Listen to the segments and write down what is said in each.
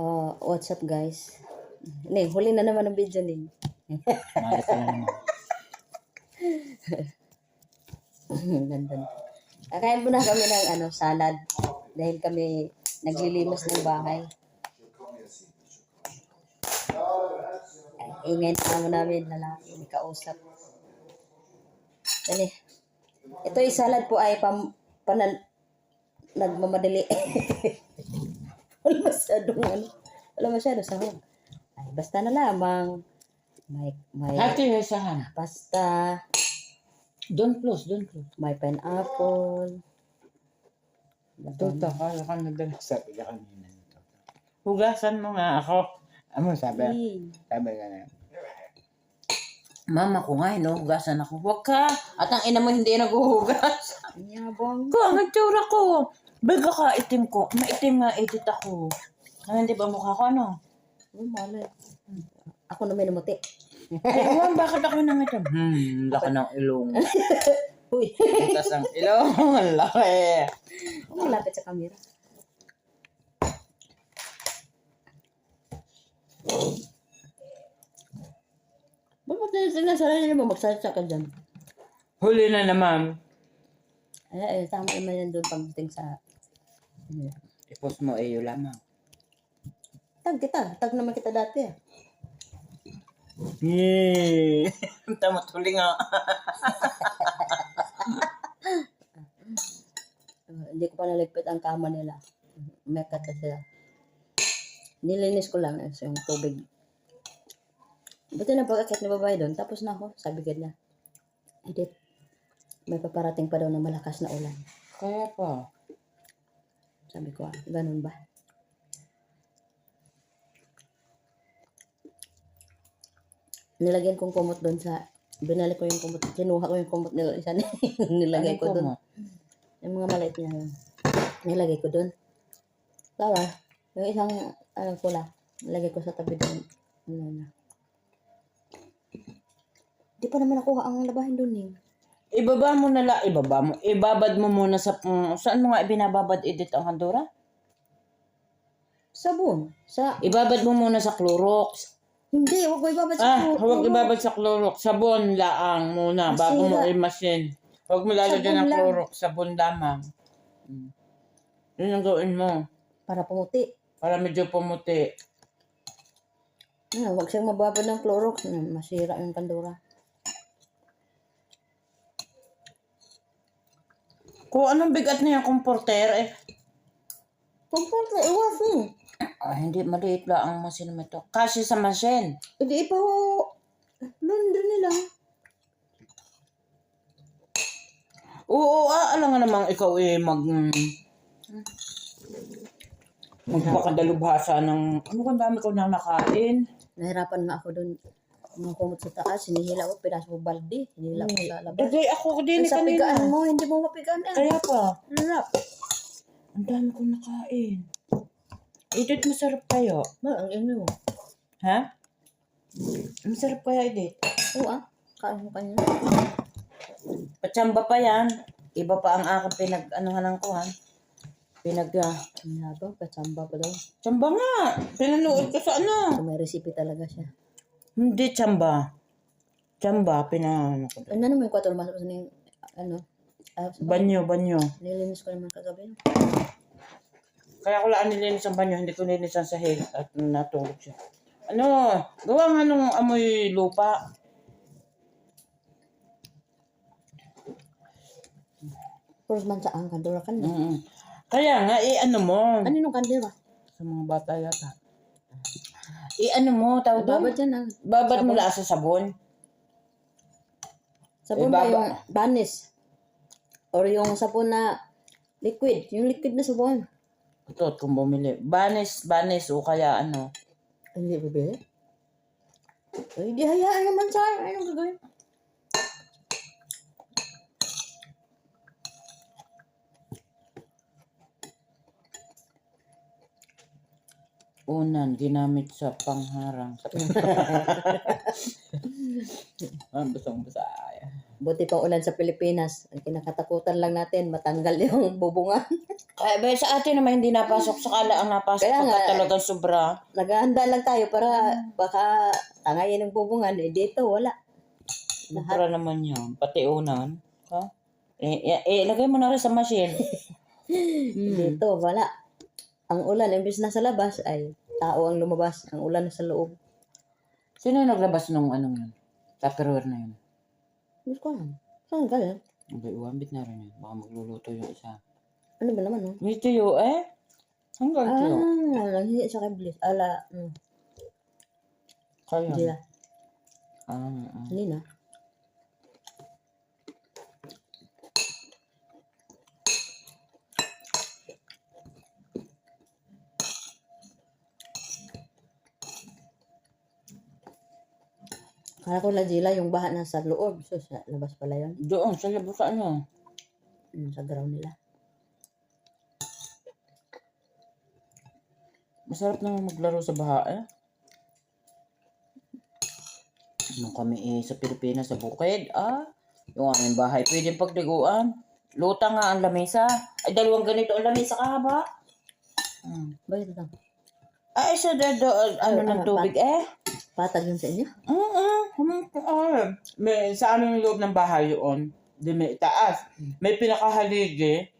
Oh, what's up guys? Ning, huli na naman ang video ning. Nandun. Kakain muna kami ng ano, salad. Dahil kami naglilimas ng bahay. Ay, ingay na naman namin lalaki, may kausap. Dali. Ito yung salad po ay pam, panan, nagmamadali. masyadong ano. Wala masyadong sahog. Ay, basta na lamang. May, may Hati yung isahan. pasta, Don't close, don't close. may pineapple. Tuta, kaya ka nagdala. Sabi ka kanina. Hugasan mo nga ako. Ano sabi? Hey. Sabi ka na. Mama ko nga, no? Hugasan ako. Huwag ka. At ang ina mo hindi naghuhugas. Ang yabang. Ko, ang itsura ko. Baga ka, itim ko. Maitim nga, edit ako. Ano, hindi ba mukha ko, ano? Oh, malay. Ako na may namuti. Ay, ewan, bakit ako nang itim? Hmm, laki ng ilong. Uy, Butas ang ilong. Ang laki. ang lapit sa camera. Bakit na sinasabi niyo mo magsalita ka dyan? Huli na naman. Ay, ay, tama naman yan doon pagdating sa... I-post mo, eh, yun lamang. Tag kita. Tag naman kita dati. ah. Yay! Tama tuloy nga. Uh, hindi ko pa naligpit ang kama nila. Mekat na sila. Nilinis ko lang eh, yung tubig. Buti na pag-akit na babae doon, tapos na ako. Sabi ka niya, Edith, may paparating pa daw na malakas na ulan. Kaya pa. Sabi ko, ah, ganun ba? Nilagyan kong kumot doon sa, binalik ko yung kumot, kinuha ko yung kumot nila, isa nilagay ko doon. Yung mga maliit na yun. Nilagay ko doon. Tawa, yung isang, ano pula, nilagay ko sa tabi doon. Ano na. Di pa naman nakuha ang labahin doon eh. Ibaba mo na la, ibaba mo. Ibabad mo muna sa, mm, saan mo nga ibinababad edit ang kandura? Sabon. Sa, Ibabad mo muna sa Clorox. Hindi, huwag mo ibabad sa Ah, huwag ibabad sa Clorox. Sabon laang muna bago mo Masira. i-machine. Huwag mo lalagyan Sabon ng lang. Clorox. Sabon lamang. Mm. Yun ang gawin mo. Para pumuti. Para medyo pumuti. Ah, huwag siyang mababad ng Clorox. Hmm, Masira yung kandura. Kung anong bigat na yung comporter, eh. Pagpunta, iwas eh. Ah, hindi, maliit lang ang machine mo ito. Kasi sa machine. Hindi pa ho. London nila. Oo, ah, alam nga namang ikaw eh mag... mm, Magpakadalubhasa ng... Ano kung dami ko na nakain? Nahirapan nga ako doon. Mga kumot sa taas, hinihila ko, pinasok ko balde. Hinihila ko sa labas. Dagay ako din sa kanina. pigaan mo, hindi mo mapigaan eh. Kaya pa, Harap. ang dami ko nakain. Edit, masarap kayo. Ba, ang mo. Ha? Masarap kaya, Edit. Oo ah. Kain mo kanina. Patsamba pa yan. Iba pa ang aking pinag... Ano nga nang kuhan? Pinag... Uh, Ang yabang, kasamba pa daw. tsamba nga. Pinanood ko sa ano. So, may recipe talaga siya. Hindi tsamba. Tsamba, pinano ko. Ano naman yung kwarto, masok sa ning, ano, ah, Banyo, banyo. Nilinis ko naman kagabi. Kaya ko lang nilinis ang banyo, hindi ko nilinis ang sahig at natulog siya. Ano, gawa nga nung amoy lupa. Puros man sa ang kandura ka na. Mm. Kaya nga, eh ano mo, Ano nung kandura? sa mga bata yata. Eh ano mo, tawag doon? Babad yan ah. Babad mo lang sa sabon. Sabon Eh, ba baba. yung banis? Or yung sabon na liquid? Yung liquid na sabon. Ito, kung bumili. Banis, banis, o kaya ano. Hindi bibili? Ay, di hayaan naman sa akin. Anong gagawin? Unan ginamit sa pangharang. Sa ah, busong basa. Buti pa ulan sa Pilipinas. Ang kinakatakutan lang natin, matanggal yung bubungan. Kaya ba sa atin naman hindi napasok sa kala ang napasok Kaya pagka nga. talagang sobra. Naghahanda lang tayo para baka tangayin ng bubungan. Eh, dito, wala. Sobra naman yun. Pati unan. Ha? Eh, eh, eh, lagay mo na rin sa machine. Hmm. Dito, wala. Ang ulan, imbis na sa labas, ay tao ang lumabas. Ang ulan na sa loob. Sino yung naglabas nung anong yun? Tupperware na yun. Hindi ko alam. Saan galing? Okay, uwambit na rin yun. Baka magluluto yung isa. Ano ba naman, no? May tuyo eh. Hanggang tuyo. Ah, nanghihi sa kay Bliss. Ala, mm, Kaya. sila. Ah, ah. Hindi na. Kala ko lang Jila, yung baha na sa loob. So, sa labas pala yun. Doon, sa labas sa ano. Mm, sa ground nila. Masarap naman maglaro sa baha eh. Nung kami eh, sa Pilipinas, sa bukid, ah, yung aming bahay, pwede pagliguan. Luta nga ang lamesa. Ay, dalawang ganito ang lamesa kahaba. Hmm. Bakit ito? Ay, sa dado, ano Ay, ng tubig eh. Patag yun sa inyo? Oo, uh, may sa aming loob ng bahay yun. Di may taas. May pinakahaligi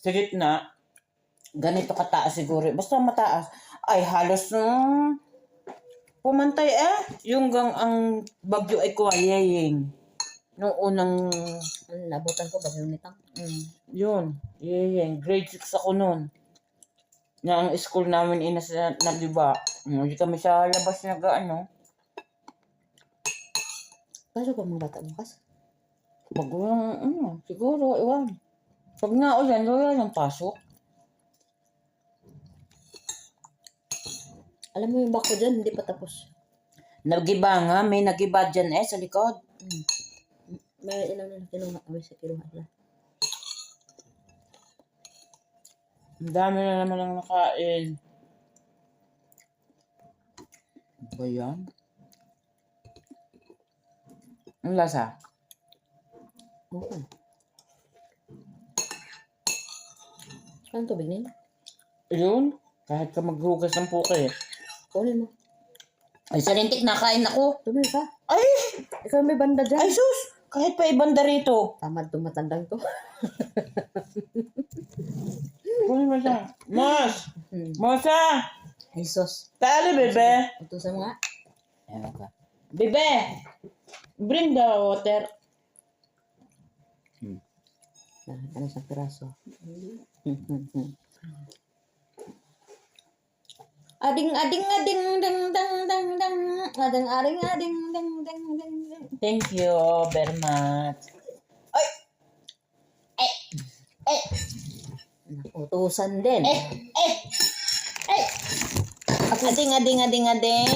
sa gitna. Ganito kataas siguro. Basta mataas. Ay, halos nung pumantay eh. Yung gang ang bagyo ay kuwayaying. Nung unang, Ano, nabutan ko bagay nitang. mm, yun, yaying. Grade 6 ako noon. Na ang school namin inas na nagiba. Hindi kami sa labas nag ano. Kaso pa mga bata bukas. Walang, ano, siguro, iwan. Pag nga ulan, wala ng pasok. Alam mo yung bako dyan, hindi pa tapos. Nagiba nga, may nagiba dyan eh, sa likod. Mm. May ilan na kinuha kami sa kinuha nila. Ang dami na naman ang nakain. Ano Ba yan? Ang lasa? Okay. Saan tubig na yun? Yun, kahit ka maghugas ng puke. Kunin mo. Ay, sa lintik nakain ako. Tumig ka. Ay! Ikaw may banda dyan. Ay, sus! Kahit pa ibanda rito. Tamad to matandang to. Kunin mo siya. Mas! Hmm. Mosa! Jesus. Tali, bebe! Ito sa mga. Ayan ka. Bebe! Bring the water. Ano sa piraso. ading ading ading ding ding ding ding ading ading ading ding ding ding ding Thank you very much. Ay! Eh! Eh! Utusan din. Eh! Eh! Eh! Ading, ading, ading, ading.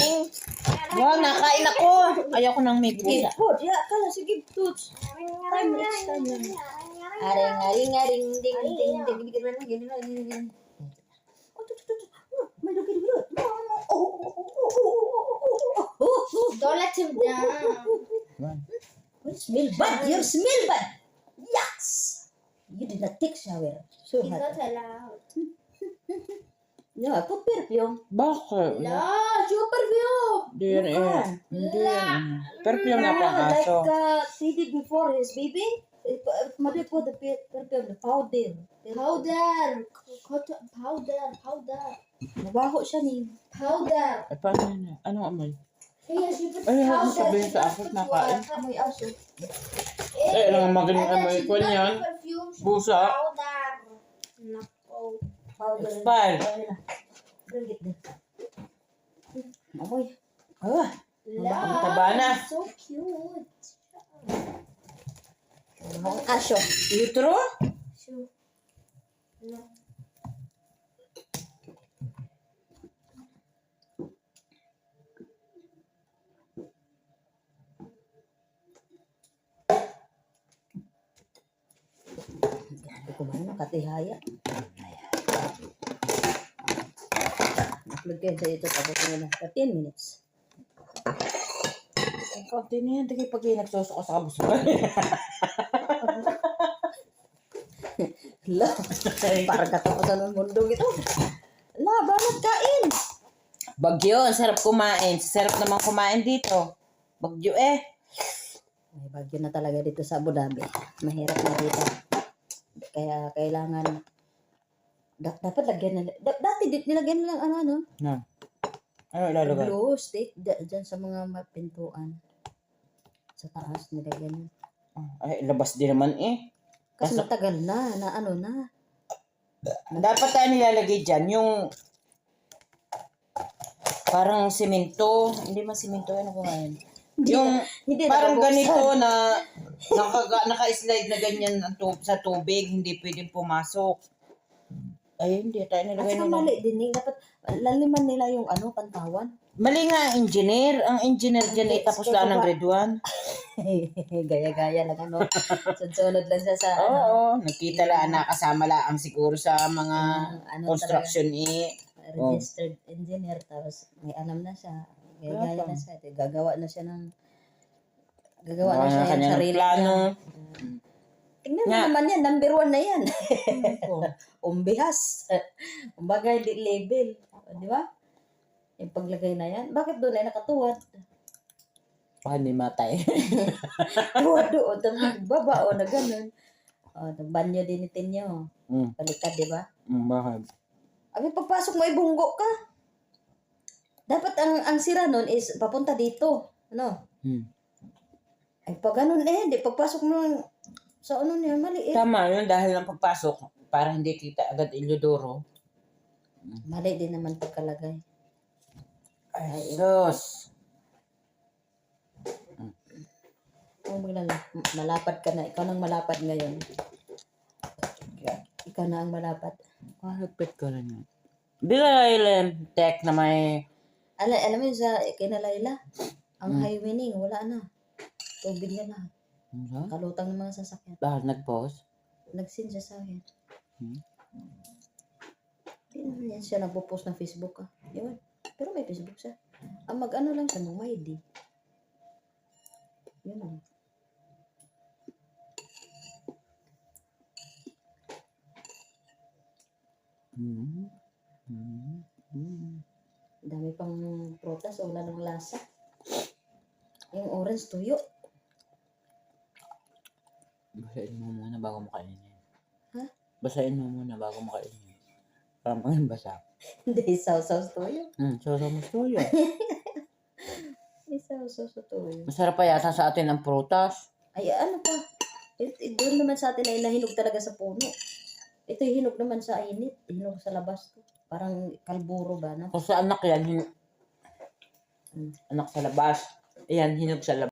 Wow, nakain ako. Ayoko nang may pusa. Oh, dia kala sige tuts. Time next time. Ading ading ading ding ding ding ding ding ding ding ding. Oh. Oh, oh, oh, oh, oh, oh. Don't let him down. Smell bad. You smell bad. Yes. You did not take shower. So He's hot. not allowed. No, ako perfume. Bakit? La, siya perfume. Dear eh. Hindi. Perfume na pangaso. Like uh, she did before his baby. Mother po the perfume, the powder. Powder. Powder, powder. Nabaho siya ni. Powder. Eh, paano na? Anong amoy? Kaya siya Ay, huwag mo sabihin sa akin na kain. Amoy aso. Eh, ang magaling amoy ko niyan. Busa. Powder. Oh, powder. Expire. Gagit din. Amoy. Oh, ang taba na. So cute. Ang asyo. Utero? Sure. Ano? Kumain na katihaya. Upload ko yun sa YouTube. Tapos yun na. 13 minutes. Ang konti na yan. Dagi pag yung nagsusuko sa kabusugan. Hala. Parang katapusan ng mundo ito. Hala, banat kain. Bagyo, ang sarap kumain. Sarap naman kumain dito. Bagyo eh. May bagyo na talaga dito sa Abu Dhabi. Mahirap na dito. Kaya kailangan da- dapat lagyan na da- dati dit nilagyan na lang ano ano Na. Ano ilalagay? glue stick da- dyan sa mga ma- pintuan sa taas nilagyan na. Ay, labas din naman eh. kasi Kaso- matagal na na ano na Dapat tayo nilalagay dyan yung parang simento. Hindi man simento. Ano ko ngayon? Yung hindi parang ganito na naka, naka-slide na ganyan ang tub, sa tubig. Hindi pwedeng pumasok. Ay, hindi tayo at nilagay saka nila. mali din eh. dapat laliman nila yung ano pantawan Mali nga ang engineer. Ang engineer dyan ay Hindi, tapos sige, lang ng baba. grade 1. gaya-gaya lang ano sunod lang siya sa ano Oo, nagkita lang, nakasama lang siguro sa mga ano construction eh. talaga, registered engineer tapos may alam na siya gaya-gaya na siya gagawa na siya ng gagawa na siya ng ng kanyang sarili plano. niya. Mo Nga. naman yan, number one na yan. Umbihas. Kumbaga, hindi label. Di ba? Yung paglagay na yan. Bakit doon ay nakatuwad? Baka hindi matay. Tuwad doon. Tapos baba o na ganun. O, oh, banyo din itin nyo. mm, Baliktad, di ba? mm, bakit? Abi, pagpasok mo, ibunggo ka. Dapat ang ang sira nun is papunta dito. Ano? Hmm. Ay, pag ganun eh, di pagpasok mo sa ano niya, maliit. Tama yun dahil ang pagpasok para hindi kita agad Ilyodoro. Mali din naman pagkalagay. Ay, Diyos. Kung biglang malapad ka na, ikaw nang malapad ngayon. Ikaw na ang malapad. Mahigpit ko rin yun. Bilaylan tech na may... Alam, alam mo yun sa kinalayla, ang highway ning, wala na. Tubig na lahat. Ano? Kalutang ng mga sasakyan. Dahil nag-post? Nag-send siya sa akin. Hmm. Hindi naman yan siya nagpo-post ng Facebook ah. Yun. Pero may Facebook siya. Ang mag-ano lang siya, mag ID. Yun lang. Hmm. Hmm. Hmm. Dami pang prutas, wala ng lasa. Yung orange tuyo. Basahin mo muna bago mo kainin. Ha? Basahin mo muna bago mo kainin. Parang mga basa. Hindi, sausaw tuyo. Hmm, so sa mustuyo. Hindi, sausaw sa tuyo. Masarap pa yata sa atin ang prutas. Ay, ano pa? It, it, doon naman sa atin ay nahinog talaga sa puno. Ito hinog naman sa init. Hinog sa labas. Parang kalburo ba, no? Kung sa anak yan, hin- Hmm. anak sa labas. Ayan, hinog sa labas.